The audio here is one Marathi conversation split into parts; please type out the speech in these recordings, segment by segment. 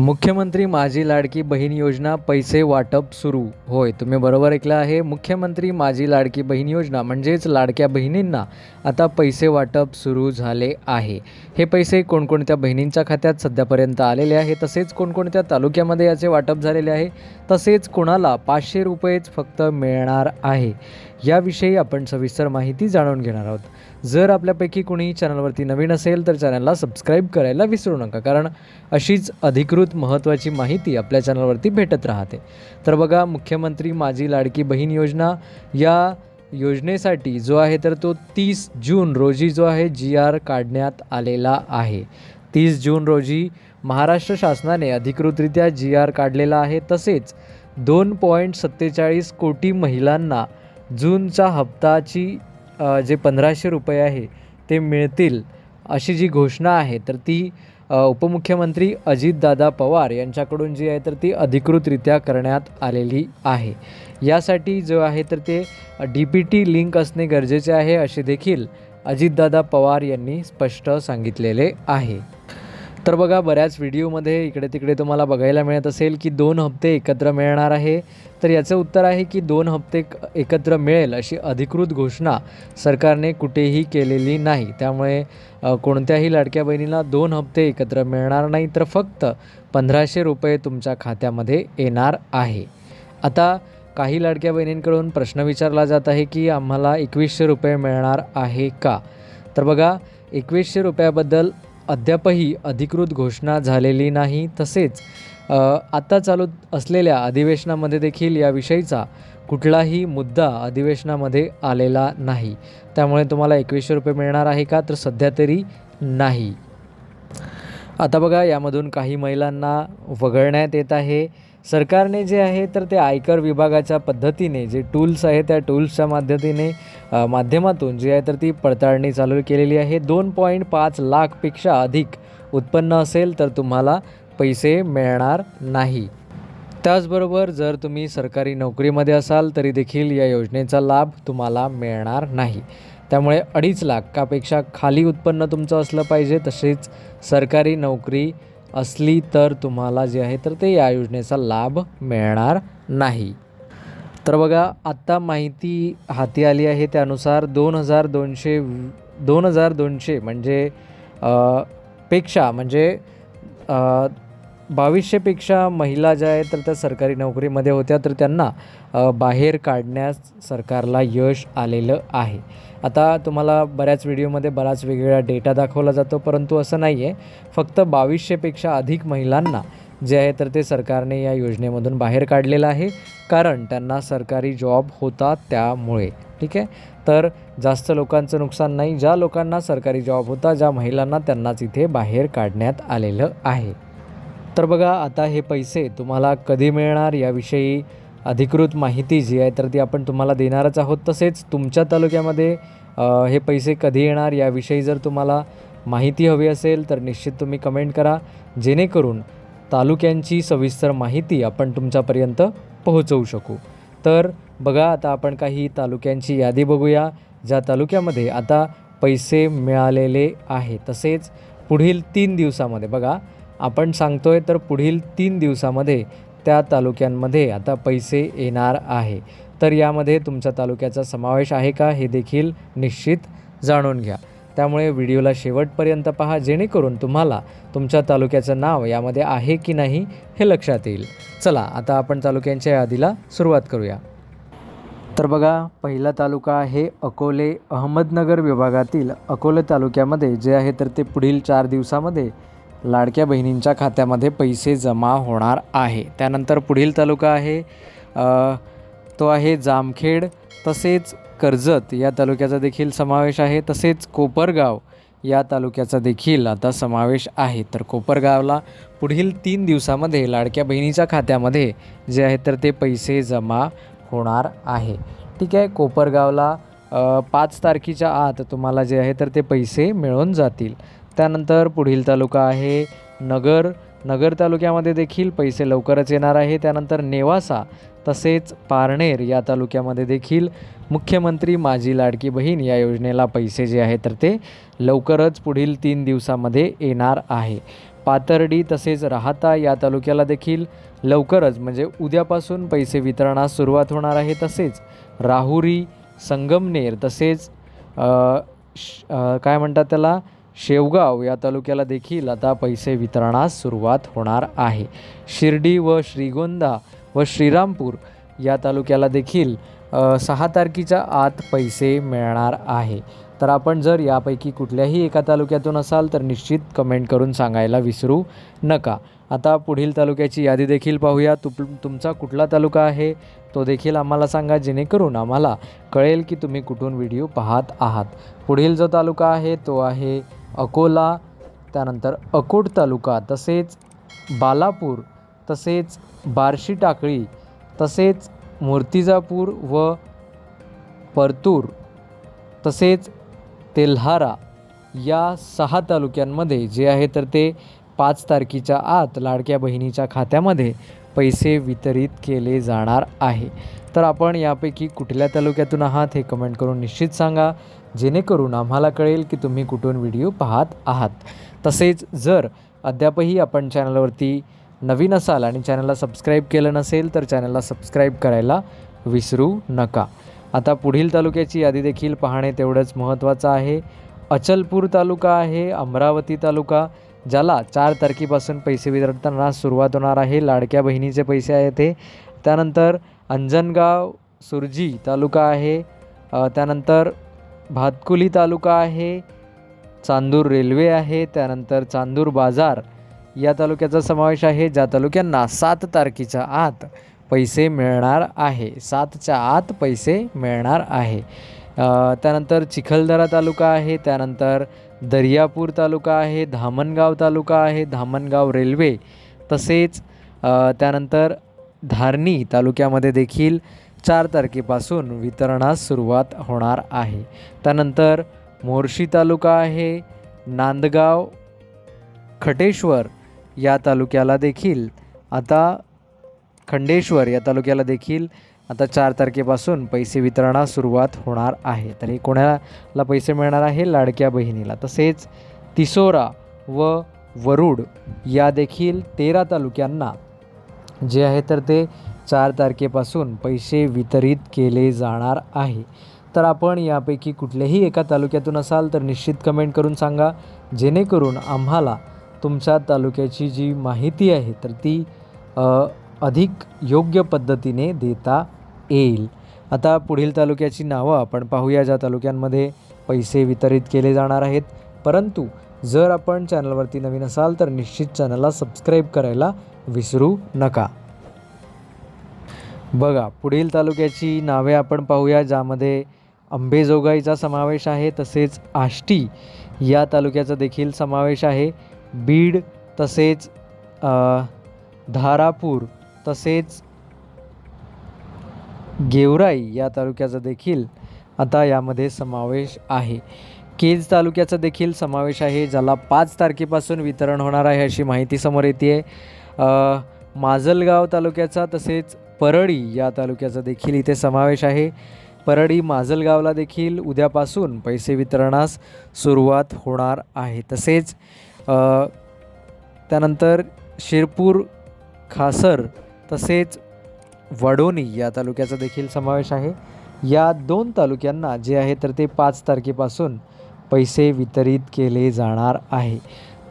मुख्यमंत्री माझी लाडकी बहीण योजना पैसे वाटप सुरू. होय तुम्ही बरोबर ऐकलं आहे. मुख्यमंत्री माझी लाडकी बहीण योजना म्हणजेच लाडक्या बहिणींना आता पैसे वाटप सुरू झाले आहे. हे पैसे कोणकोणत्या बहिणींच्या खात्यात सध्यापर्यंत आलेले आहे तसेच कोणकोणत्या तालुक्यामध्ये याचे वाटप झालेले आहे? तसेच कोणाला पाचशे रुपयेच फक्त मिळणार आहे? याविषयी आपण सविस्तर माहिती जाणून घेणार आहोत. जर आपल्यापैकी कोणी चॅनलवरती नवीन असेल तर चॅनलला सबस्क्राईब करायला विसरू नका कारण अशीच अधिकृत महत्त्वाची माहिती आपल्या चॅनलवरती भेटत राहते. तर बघा मुख्यमंत्री माझी लाडकी बहीण योजना या योजनेसाठी जो आहे तर तो तीस जून रोजी जो आहे जी आर काढण्यात आलेला आहे. तीस जून रोजी महाराष्ट्र शासनाने अधिकृतरित्या जी आर काढलेला आहे. तसेच दोन पॉईंट सत्तेचाळीस कोटी महिलांना जूनचा हप्ताची जे पंधराशे रुपये आहे ते मिळतील अशी जी घोषणा आहे तर ती उपमुख्यमंत्री अजितदादा पवार यांच्याकडून जी आहे तर ती अधिकृतरित्या करण्यात आलेली आहे. यासाठी जो आहे तर ते डी पी टी लिंक असणे गरजेचे आहे असे देखील अजितदादा पवार यांनी स्पष्ट सांगितलेले आहे. तर बघा बऱ्याच व्हिडिओमध्ये इकडे तिकडे तुम्हाला बघायला मिळत असेल की दोन हप्ते एकत्र मिळणार आहे. तर याचं उत्तर आहे की दोन हप्ते एकत्र मिळेल अशी अधिकृत घोषणा सरकारने कुठेही केलेली नाही. त्यामुळे कोणत्याही लाडक्या बहिणीला दोन हप्ते एकत्र मिळणार नाही तर फक्त पंधराशे रुपये तुमच्या खात्यामध्ये येणार आहे. आता काही लाडक्या बहिणींकडून प्रश्न विचारला जात आहे की आम्हाला एकवीसशे रुपये मिळणार आहे का? तर बघा एकवीसशे रुपयाबद्दल अद्यापही अधिकृत घोषणा झालेली नाही तसेच आत्ता चालू असलेल्या अधिवेशनामध्ये देखील याविषयीचा कुठलाही मुद्दा अधिवेशनामध्ये आलेला नाही. त्यामुळे तुम्हाला एकवीसशे रुपये मिळणार आहे का? तर सध्या तरी नाही. आता बघा यामधून काही महिलांना वगळण्यात येत आहे. सरकारने जे आहे तर ते आयकर विभागाच्या पद्धतीने जे टूल्स आहे त्या टूल्सच्या माध्यमातीने माध्यमातून जी आहे तर ती पडताळणी चालू केलेली आहे. दोन पॉईंट पाच लाखपेक्षा अधिक उत्पन्न असेल तर तुम्हाला पैसे मिळणार नाही. त्याचबरोबर जर तुम्ही सरकारी नोकरीमध्ये असाल तरी देखील या योजनेचा लाभ तुम्हाला मिळणार नाही. त्यामुळे अडीच लाखापेक्षा खाली उत्पन्न तुमचं असलं पाहिजे तसेच सरकारी नोकरी असली तर तुम्हाला जे आहे तर ते या योजनेचा लाभ मिळणार नाही. तर बघा आत्ता माहिती हाती आली आहे त्यानुसार दोन हजार दोनशे दोन हजार दोनशे म्हणजे पेक्षा म्हणजे बावीसशेपेक्षा महिला ज्या आहेत तर त्या सरकारी नोकरीमध्ये होत्या तर त्यांना बाहेर काढण्यास सरकारला यश आलेलं आहे. आता तुम्हाला बऱ्याच व्हिडिओमध्ये बराच वेगवेगळा डेटा दाखवला जातो परंतु असं नाही आहे फक्त बावीसशेपेक्षा अधिक महिलांना जे आहे तर ते सरकारने या योजनेमधून बाहेर काढलेलं आहे कारण त्यांना सरकारी जॉब होता त्यामुळे. ठीक आहे? तर जास्त लोकांचं नुकसान नाही. ज्या लोकांना सरकारी जॉब होता ज्या महिलांना त्यांनाच इथे बाहेर काढण्यात आलेलं आहे. तर बघा आता हे पैसे तुम्हाला कधी मिळणार याविषयी अधिकृत माहिती जी आहे तर ती आपण तुम्हाला देणारच आहोत. तसेच तुमच्या तालुक्यामध्ये हे पैसे कधी येणार याविषयी जर तुम्हाला माहिती हवी असेल तर निश्चित तुम्ही कमेंट करा. जेणेकरून तालुक्यांची सविस्तर माहिती आपण तुमच्यापर्यंत पोहोचवू शकू. तर बघा आता आपण काही तालुक्यांची यादी बघूया. ज्या तालुक्यामध्ये आता पैसे मिळालेले आहे तसेच पुढील तीन दिवसामध्ये बघा आपण सांगतोय तर पुढील तीन दिवसामध्ये त्या तालुक्यांमध्ये आता पैसे येणार आहे. तर यामध्ये तुमच्या तालुक्याचा समावेश आहे का हे देखील निश्चित जाणून घ्या. त्यामुळे व्हिडिओला शेवटपर्यंत पहा जेणेकरून तुम्हाला तुमच्या तालुक्याचं नाव यामध्ये आहे की नाही हे लक्षात येईल. चला आता आपण तालुक्यांच्या यादीला सुरुवात करूया. तर बघा पहिला तालुका आहे अकोले. अहमदनगर विभागातील अकोले तालुक्यामध्ये जे आहे तर ते पुढील चार दिवसामध्ये लाडक्या बहिणींच्या खात्यामध्ये पैसे जमा होणार आहे. त्यानंतर पुढील तालुका आहे तो आहे जामखेड. तसेच कर्जत या तालुक्याचा देखील समावेश आहे. तसेच कोपरगाव या तालुक्याचा देखील आता समावेश आहे. तर कोपरगावला पुढील तीन दिवसामध्ये लाडक्या बहिणीच्या खात्यामध्ये जे आहे तर ते पैसे जमा होणार आहे. ठीक आहे कोपरगावला पाच तारखेच्या आत तुम्हाला जे आहे तर ते पैसे मिळून जातील. त्यानंतर पुढील तालुका आहे नगर. नगर तालुक्यामध्ये देखील पैसे लवकरच येणार आहे. त्यानंतर नेवासा तसेच पारनेर या तालुक्यामध्ये देखील मुख्यमंत्री माझी लाडकी बहीण या योजनेला पैसे जे आहे तर ते लवकरच पुढील तीन दिवसामध्ये येणार आहे. पातर्डी तसेच राहता या तालुक्याला देखील लवकरच म्हणजे उद्यापासून पैसे वितरणास सुरुवात होणार आहे. तसेच राहुरी संगमनेर तसेच श- काय म्हणतात त्याला? शेवगाव या तालुक्याला देखील आता पैसे वितरणास सुरुवात होणार आहे. शिर्डी व श्रीगोंदा व श्रीरामपूर या तालुक्याला देखील सहा तारखेच्या आत पैसे मिळणार आहे. तर आपण जर यापैकी कुठल्याही एका तालुक्यातून असाल तर निश्चित कमेंट करून सांगायला विसरू नका. आता पुढील तालुक्याची यादी देखील पाहूया. तुप तुमचा कुठला तालुका आहे? तो देखील आम्हाला सांगा जेणेकरून आम्हाला कळेल की तुम्ही कुठून व्हिडिओ पाहत आहात. पुढील जो तालुका आहे तो आहे अकोला त्यानंतर अकोट तालुका तसेच बालापूर तसेच बार्शी टाकळी तसेच मूर्तिजापूर व परतूर तसेच तेल्हारा या सहा तालुक्यांमध्ये जे आहे तर ते पाच तारखेच्या आत लाडक्या बहिणीच्या खात्यामध्ये पैसे वितरित केले जाणार आहे. तर आपण यापैकी कुठल्या तालुक्यातून आहात हे कमेंट करून निश्चित सांगा. जेणेकरून आम्हाला कळेल की तुम्ही कुठून व्हिडिओ पाहत आहात. तसेच जर अद्यापही आपण चॅनलवरती नवीन असाल आणि चॅनलला सबस्क्राईब केलं नसेल तर चॅनलला सबस्क्राईब करायला विसरू नका. आता पुढील तालुक्याची यादी देखील पाहणे तेवढंच महत्त्वाचं आहे. अचलपूर तालुका आहे अमरावती तालुका. ज्याला चार तारखेपासून पैसे वितरताना सुरुवात होणार आहे. लाडक्या बहिणीचे पैसे आहेत ते त्यानंतर अंजनगाव सुरजी तालुका आहे. त्यानंतर भातकुली तालुका आहे. चांदूर रेल्वे आहे. त्यानंतर चांदूर बाजार या तालुक्याचा समावेश आहे. ज्या तालुक्यांना सात तारखेच्या आत पैसे मिळणार आहे. सातच्या आत पैसे मिळणार आहे. त्यानंतर चिखलदरा तालुका आहे. त्यानंतर दर्यापूर तालुका आहे धामणगाव तालुका आहे धामणगाव रेल्वे तसेच त्यानंतर धारणी तालुक्यामध्ये देखील चार तारखेपासून वितरणास सुरुवात होणार आहे. त्यानंतर मोर्शी तालुका आहे नांदगाव खटेश्वर या तालुक्याला देखील आता खंडेश्वर या तालुक्याला देखील आता चार तारखेपासून पैसे वितरणास सुरुवात होणार आहे. तर हे कोणाला पैसे मिळणार आहे? लाडक्या बहिणीला. तसेच तिसोरा व वरुड या देखील तेरा तालुक्यांना जे आहे तर ते चार तारखेपासून पैसे वितरित केले जाणार आहे. तर आपण यापैकी कुठल्याही एका तालुक्यातून असाल तर निश्चित कमेंट करून सांगा. जेणेकरून आम्हाला तुमच्या तालुक्याची जी माहिती आहे तर ती अधिक योग्य पद्धतीने देता येईल. आता पुढील तालुक्याची नावं आपण पाहूया. ज्या तालुक्यांमध्ये पैसे वितरित केले जाणार आहेत. परंतु जर आपण चॅनलवरती नवीन असाल तर निश्चित चॅनलला सबस्क्राईब करायला विसरू नका. बघा पुढील तालुक्याची नावे आपण पाहूया ज्यामध्ये अंबेजोगाईचा समावेश आहे. तसेच आष्टी या तालुक्याचा देखील समावेश आहे. बीड तसेच धारापूर तसेच गेवराई या तालुक्याचा देखील आता यामध्ये समावेश आहे. केज तालुक्याचा देखील समावेश आहे ज्याला पाच तारखेपासून वितरण होणार आहे अशी माहिती समोर येते आहे माजलगाव तालुक्याचा तसेच परळी या तालुक्याचा देखील इथे समावेश आहे. परळी माजलगावला देखील उद्यापासून पैसे वितरणास सुरुवात होणार आहे. तसेच त्यानंतर शिरपूर खासर तसेच वडोणी या तालुक्याचा देखील समावेश आहे. या दोन तालुक्यांना जे आहे तर ते पाच तारखेपासून पैसे वितरित केले जाणार आहे.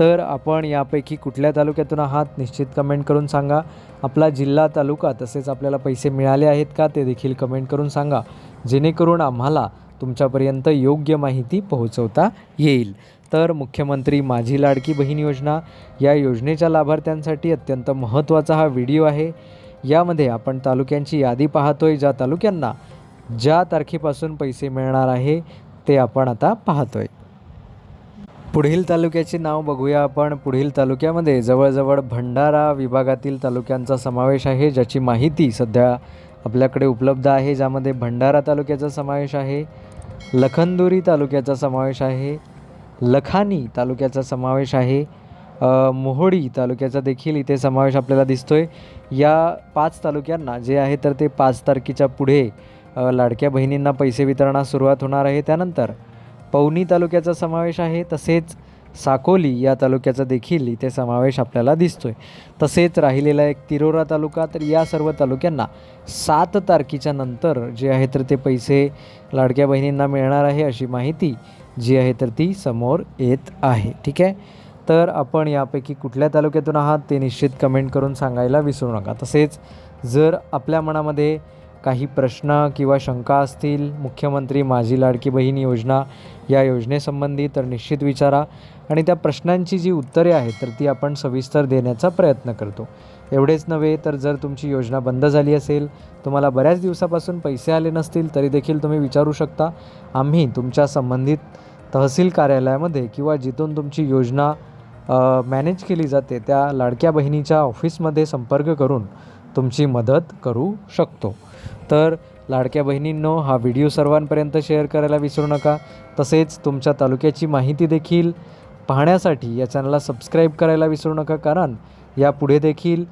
तर आपण यापैकी कुठल्या तालुक्यातून आहात निश्चित कमेंट करून सांगा. आपला जिल्हा तालुका तसेच आपल्याला पैसे मिळाले आहेत का ते देखील कमेंट करून सांगा. जेणेकरून आम्हाला तुमच्यापर्यंत योग्य माहिती पोहोचवता येईल. तर मुख्यमंत्री माझी लाडकी बहीण योजना. या योजनेच्या लाभार्थ्यांसाठी अत्यंत महत्त्वाचा हा व्हिडिओ आहे. यामध्ये आपण तालुक्यांची यादी पाहतोय. ज्या तालुक्यांना ज्या तारखेपासून पैसे मिळणार आहे ते आपण आता पाहतोय. पुढील तालुक्याचे नाव बघूया आपण. पुढील तालुक्यामध्ये जवळजवळ भंडारा विभागातील तालुक्यांचा समावेश आहे ज्याची माहिती सध्या आपल्याकडे उपलब्ध आहे. ज्यामध्ये भंडारा तालुक्याचा समावेश आहे लखनदुरी तालुक्याचा समावेश आहे लखानी तालुक्याचा समावेश आहे मोहोडी तालुक्याचा देखील इथे समावेश आपल्याला दिसतो आहे या पाच तालुक्यांना जे आहे तर ते पाच तारखेच्या पुढे लाडक्या बहिणींना पैसे वितरणास सुरुवात होणार आहे. त्यानंतर पवनी तालुक्याचा समावेश आहे. तसेच साकोली या तालुक्याचा देखील इथे समावेश आपल्याला दिसतो आहे तसेच राहिलेला एक तिरोरा तालुका तर या सर्व तालुक्यांना सात तारखेच्या नंतर जे आहे तर ते पैसे लाडक्या बहिणींना मिळणार आहे अशी माहिती जी आहे तर ती समोर येत आहे. ठीक आहे? तर आपण यापैकी कुठल्या तालुक्यातून आहात ते निश्चित कमेंट करून सांगायला विसरू नका. तसेच जर आपल्या मनामध्ये काही प्रश्न किंवा शंका असतील मुख्यमंत्री माझी लाडकी बहीण योजना या योजनेसंबंधी तर निश्चित विचारा. आणि त्या प्रश्नांची जी उत्तरे आहेत तर ती आपण सविस्तर देण्याचा प्रयत्न करतो. एवढेच नव्हे तर जर तुमची योजना बंद झाली असेल तुम्हाला बऱ्याच दिवसापासून पैसे आले नसतील तरी देखील तुम्ही विचारू शकता. आम्ही तुमच्या संबंधित तहसील कार्यालयामध्ये किंवा जिथून तुमची योजना मॅनेज केली जाते त्या लाडक्या बहिणीच्या ऑफिसमध्ये संपर्क करून तुमची मदत करू शकतो. तर लाडक्या बहिणींनो हा व्हिडिओ सर्वांपर्यंत शेअर करायला विसरू नका. तसेच तुमच्या तालुक्याची माहिती देखील पाहण्यासाठी या चॅनलला सबस्क्राईब करायला विसरू नका कारण यापुढे देखील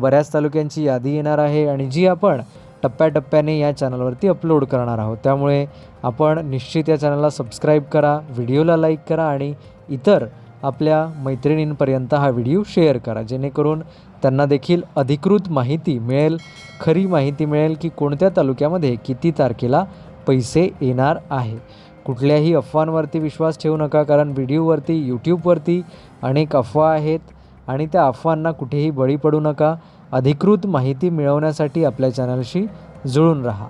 बऱ्याच तालुक्यांची यादी येणार आहे आणि जी आपण टप्प्याटप्प्याने या चॅनलवरती अपलोड करणार आहोत त्यामुळे आपण निश्चित या चॅनलला सबस्क्राईब करा व्हिडिओला लाईक करा आणि इतर आपल्या मैत्रिणींपर्यंत हा व्हिडिओ शेअर करा. जेणेकरून त्यांना देखील अधिकृत माहिती मिळेल खरी माहिती मिळेल की कोणत्या तालुक्यामध्ये किती तारखेला पैसे येणार आहे. कुठल्याही अफवांवरती विश्वास ठेवू नका कारण व्हिडिओवरती यूट्यूबवरती अनेक अफवा आहेत आणि त्या अफवांना कुठेही बळी पडू नका. अधिकृत माहिती मिळवण्यासाठी आपल्या चॅनलशी जुळून राहा.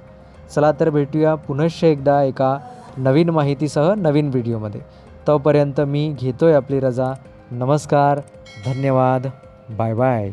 चला तर भेटूया पुनश्च एकदा एका नवीन माहितीसह नवीन व्हिडिओमध्ये. तोपर्यंत मी घेतोय आपली रजा. नमस्कार धन्यवाद बाय बाय.